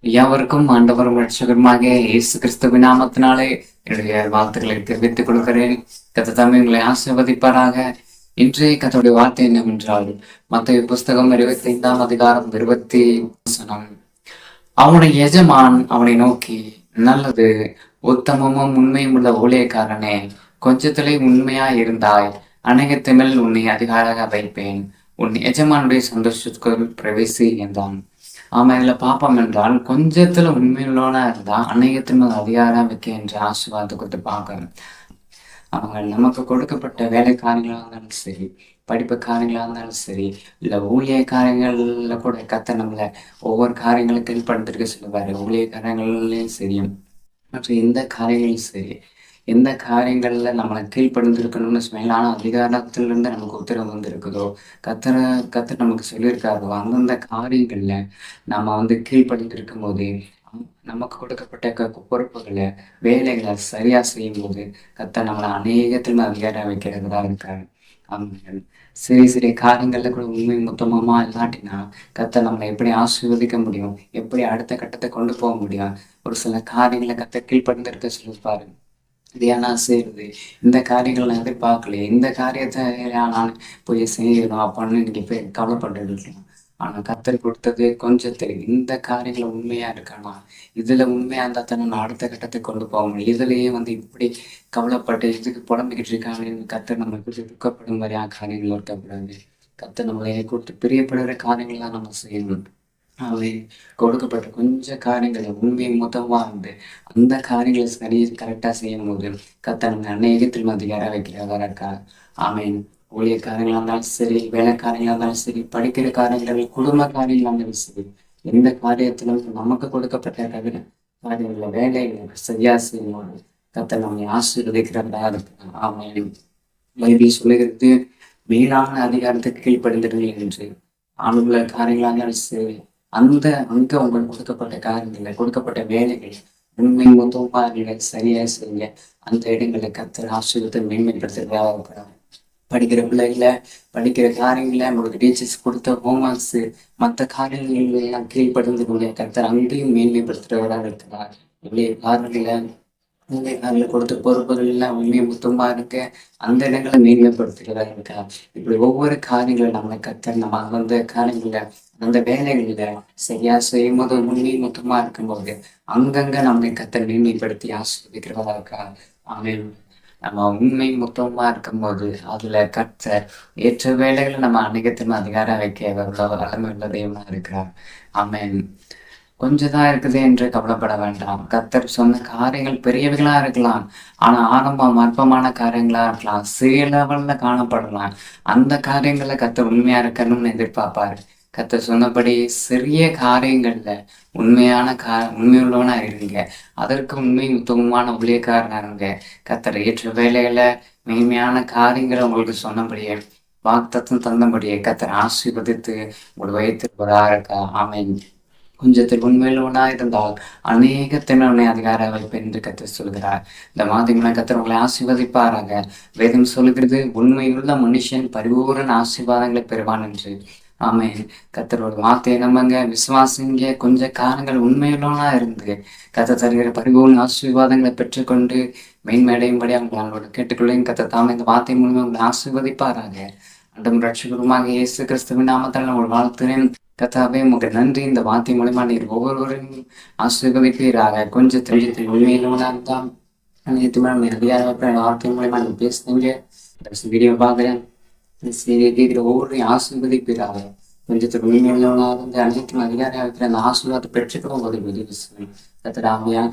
எவருக்கும் ஆண்டவரும் ரட்சகருமாக இயேசு கிறிஸ்துவின் நாமத்தினாலே என்னுடைய வாழ்த்துக்களை தெரிவித்துக் கொள்கிறேன். கத்த தமிழ் உங்களை ஆசிர்வதிப்பாராக. இன்றைய கத்தோடைய வார்த்தை என்னவென்றால் மத்திய புஸ்தகம் இருபத்தி ஐந்தாம் அதிகாரம் இருபத்தி வசனம். அவனுடைய எஜமான் அவனை நோக்கி நல்லது உத்தமமும் உண்மையும் உள்ள ஊழியக்காரனே கொஞ்சத்திலே உண்மையா இருந்தாய். அநேகத்தமிழ் உன்னை அதிகாராக வைப்பேன். உன் எஜமானுடைய சந்தோஷத்துக்குள் பிரவேசி என்றான். ஆமாம் இதுல பாப்போம் என்றால் கொஞ்சத்துல உண்மையுள்ளவனாக இருந்தா அநேகத்தின் அதிகாரம் வைக்க என்று ஆசீர்வாதத்தை கொடுத்து பார்க்கணும். அவங்க நமக்கு கொடுக்கப்பட்ட வேலை காரியங்களா இருந்தாலும் சரி படிப்பு காரியங்களா இருந்தாலும் சரி இல்ல ஊழிய காரியங்கள்ல கூட கத்த நம்மளை ஒவ்வொரு காரியங்களும் தென்படுத்திருக்க சொல்லுவாரு. ஊழிய காரியங்கள்லையும் சரி மற்றும் இந்த காரியங்களும் சரி எந்த காரியங்களில் நம்மளை கீழ்ப்படுத்திருக்கணும்னு மேலான அதிகாரத்துல இருந்து நமக்கு உத்தரவு வந்திருக்குதோ கத்திர கத்தர் நமக்கு சொல்லியிருக்காரோ அந்தந்த காரியங்களில் நம்ம வந்து கீழ்ப்படுந்திருக்கும் போது நமக்கு கொடுக்கப்பட்ட பொறுப்புகளை வேலைகளை சரியா செய்யும் போது கத்த நம்மளை அநேகத்திலும் அதிகாரம் வைக்கிறதா இருக்காரு. ஆமாம் சிறிய சிறிய காரியங்கள்ல கூட உண்மை மொத்தமா இல்லாட்டினா கத்த நம்மளை எப்படி ஆசீர்வதிக்க முடியும்? எப்படி அடுத்த கட்டத்தை கொண்டு போக முடியும்? ஒரு சில காரியங்களை கத்த கீழ்ப்படுத்திருக்க சொல்லியிருப்பாரு. இது ஏன் செய்யறது இந்த காரியங்கள் நான் எதிர்பார்க்கலையே இந்த காரியத்தை நான் போய் செய்யணும் அப்படின்னு நீங்க போய் கவலைப்பட்டு இருக்கலாம் ஆனா கத்தர் கொடுத்தது கொஞ்சம் தெரியும். இந்த காரியங்கள் உண்மையா இருக்கானா? இதுல உண்மையா இருந்தா தானே நான் அடுத்த கட்டத்தை கொண்டு போக முடியும். இதுலயே வந்து இப்படி கவலைப்பட்டு இதுக்கு புலம்பிக்கிட்டு இருக்காங்க கத்தர் நம்ம குறித்து துக்கப்படும் மாதிரியான காரியங்கள் இருக்கக்கூடாது கத்தர் நம்மளை கொடுத்து பிரியப்படுகிற காரியங்கள்லாம் நம்ம செய்யணும். அவை கொடுக்கப்பட்ட கொஞ்ச காரியங்களை உண்மை மொத்தமா அந்த காரியங்களை சரி கரெக்டா செய்யும் போது கத்த நம்ம அநேகத்தில் அதிகாரம் வைக்கிறதா இருக்கா ஆமீன். ஊழிய காரியங்களா இருந்தாலும் சரி வேலைக்காரங்களாக இருந்தாலும் சரி படிக்கிற காரியங்கள் குடும்ப காரியங்களா இருந்தாலும் சரி எந்த காரியத்திலும் நமக்கு கொடுக்கப்பட்ட கவிதை காரியங்கள வேலைகளை சரியா செய்யும் கத்த நம்மை ஆசீர்வதிக்கிறதா இருக்கு ஆமீன். பைபிள் சொல்லுகிறது மேலான அதிகாரத்துக்கு கீழ்ப்படுந்திருங்கள் என்று. ஆணுள்ள காரியங்களா இருந்தாலும் சரி அந்த அங்க உங்களுக்கு கொடுக்கப்பட்ட காரியங்கள் கொடுக்கப்பட்ட வேலைகள் உண்மை மொத்தமா நீங்கள் சரியா செய்யுங்க. அந்த இடங்களை கத்தர் ஆசிரியத்தை மேன்மைப்படுத்துறதா இருக்கிறாங்க படிக்கிற பிள்ளைகள படிக்கிற காரியங்களை உங்களுக்கு டீச்சர்ஸ் கொடுத்த ஹோம்ஒர்க்ஸ் மற்ற காரியங்கள் எல்லாம் கீழ்ப்படுந்து கத்தர் அங்கேயும் மேன்மைப்படுத்துறவராக இருக்கிறார். இல்லையே காரணங்கள ஊழியக்காரில் கொடுத்த பொறுப்புகள் எல்லாம் உண்மை மொத்தமா இருக்க அந்த இடங்களை மேன்மைப்படுத்துகிறதா இருக்கா இப்படி ஒவ்வொரு காரியங்களும் நம்மளை கத்தர் நம்ம அந்த காரியங்களை அந்த வேலைகள்ல சரியா செய்யும்போது உண்மை மொத்தமா இருக்கும்போது அங்கங்க நம்மை கத்த மேன்மைப்படுத்தி ஆஸ்வதிக்கிறதா இருக்கா ஆமீன். நம்ம உண்மை மொத்தமா இருக்கும்போது அதுல கத்த ஏற்ற வேலைகளை நம்ம அநேகத்தின் அதிகாரம் வைக்க எவ்வளவு உள்ள தெய்வமா இருக்கிறார். ஆமீன். கொஞ்சதான் இருக்குது என்று கவலைப்பட வேண்டாம். கத்தர் சொன்ன காரியங்கள் பெரியவைகளா இருக்கலாம். ஆனா ஆரம்பம் அற்பமான காரியங்களா இருக்கலாம். சிறிய லெவல்ல காணப்படலாம் அந்த காரியங்களை கத்தர் உண்மையா இருக்கணும்னு எதிர்பார்ப்பாரு. கத்தர் சொன்னபடி சிறிய காரியங்கள்ல உண்மையான கா உண்மையுள்ளவனா இருங்க. அதற்கு உண்மை உத்தமமான ஊழியக்காரனா இருங்க கத்தர் ஏற்ற வேலைகளை மேன்மையான காரியங்களை உங்களுக்கு சொன்னபடியே வாக்தத்தம் தந்தபடியே கத்தர் ஆசீர்வதித்து உங்கள் வைத்திருப்பதாக இருக்கா ஆமை கொஞ்சத்தில் உண்மையிலுவனா இருந்தால் அநேக திறனை அதிகார வைப்பு என்று கத்தர் சொல்கிறார். இந்த மாதிரி கத்தர் உங்களை ஆசீர்வதிப்பாராக வேதம் சொல்கிறது உண்மையுள்ள மனுஷன் பரிபூரண ஆசீர்வாதங்களை பெறுவான் என்று. ஆமே கத்தரோட வார்த்தையை நம்பங்க. விசுவாசிங்க. கொஞ்ச காலங்கள் உண்மையுள்ளவனா இருந்து கத்த தருகிற பரிபூர்ண ஆசீர்வாதங்களை பெற்றுக்கொண்டு மேன்மையடையும்படி அவங்களோட கேட்டுக்கொள்ளையும் கத்த தாம இந்த வார்த்தை மூலமா உங்களை ஆசீர்வதிப்பாராங்க அண்டம் ரட்சகருமாக இயேசு கிறிஸ்துவின் நாமத்தால் நான் உங்கள் வாழ்த்துறேன் கத்தாவே உங்களுக்கு நன்றி. இந்த வார்த்தை மூலமா நீர் ஒவ்வொருவரையும் ஆசீர்வதிப்பீராக. கொஞ்சம் தெரிஞ்சு உண்மையிலவனா இருந்தால் நேற்று மேடம் நிறைய வார்த்தை மூலமா நீங்க பேசுனீங்க. வீடியோ பார்க்குறேன். செய்தியில் ஒவ்வொரு ஆசீர்வதிப்பீராக கொஞ்சத்தில் உண்மையுள்ளவனாக இருந்து அனைத்தும் அதிகாரம் இருக்கிற அந்த ஆசீர்வாதத்தை பெற்றுக்கிறோம் ஒரு உதவி செய்யும் கத்தோட ஆவியான